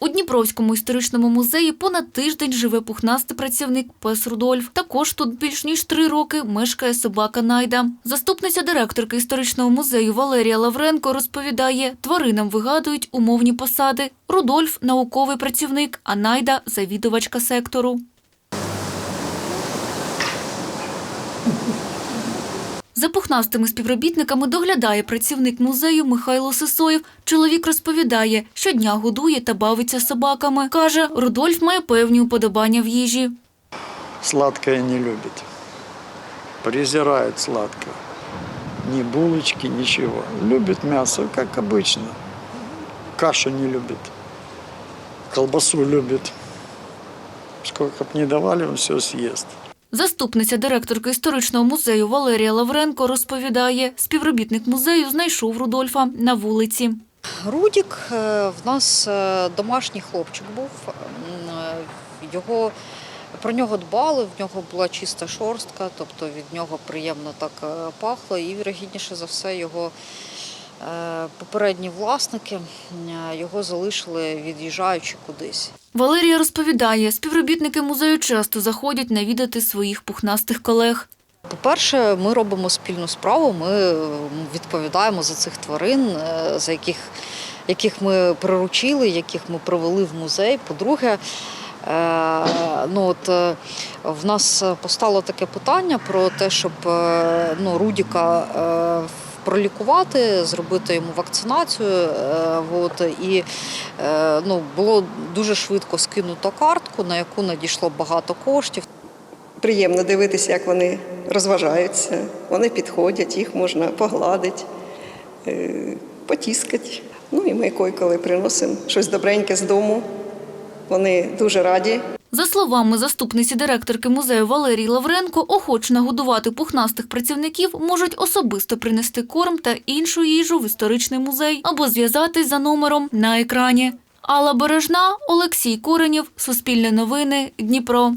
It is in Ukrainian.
У Дніпровському історичному музеї понад тиждень живе пухнастий працівник пес Рудольф. Також тут більш ніж три роки мешкає собака Найда. Заступниця директорки історичного музею Валерія Лавренко розповідає, тваринам вигадують умовні посади. Рудольф – науковий працівник, а Найда – завідувачка сектору. За пухнастими співробітниками доглядає працівник музею Михайло Сисоєв. Чоловік розповідає, щодня годує та бавиться з собаками. Каже, Рудольф має певні уподобання в їжі. Сладкое не любит. Презирает сладкое. Ни булочки, ничего. Любит мясо, как обычно. Кашу не любит. Колбасу любит. Сколько бы не давали, он все съест. Заступниця директорки історичного музею Валерія Лавренко розповідає, співробітник музею знайшов Рудольфа на вулиці. Рудік е, в нас е, домашній хлопчик був. Е, Його про нього дбали, в нього була чиста шорстка, тобто від нього приємно так пахло, і вірогідніше за все його попередні власники е, його залишили, від'їжджаючи кудись. Валерія розповідає, співробітники музею часто заходять навідати своїх пухнастих колег. По-перше, ми робимо спільну справу. Ми е, відповідаємо за цих тварин, е, за яких, яких ми приручили, яких ми привели в музей. По-друге, е, ну от е, в нас постало таке питання про те, щоб е, ну, Рудіка е, пролікувати, зробити йому вакцинацію. е, От, і е, ну, було дуже швидко скинуто картку, на яку надійшло багато коштів. Приємно дивитися, як вони розважаються. Вони підходять, їх можна погладити, е, потіскати. Ну і ми коли приносимо щось добреньке з дому. Вони дуже раді. За словами заступниці директорки музею Валерії Лавренко, охоч нагодувати пухнастих працівників можуть особисто принести корм та іншу їжу в історичний музей або зв'язатись за номером на екрані. Алла Бережна, Олексій Коренєв, Суспільне новини, Дніпро.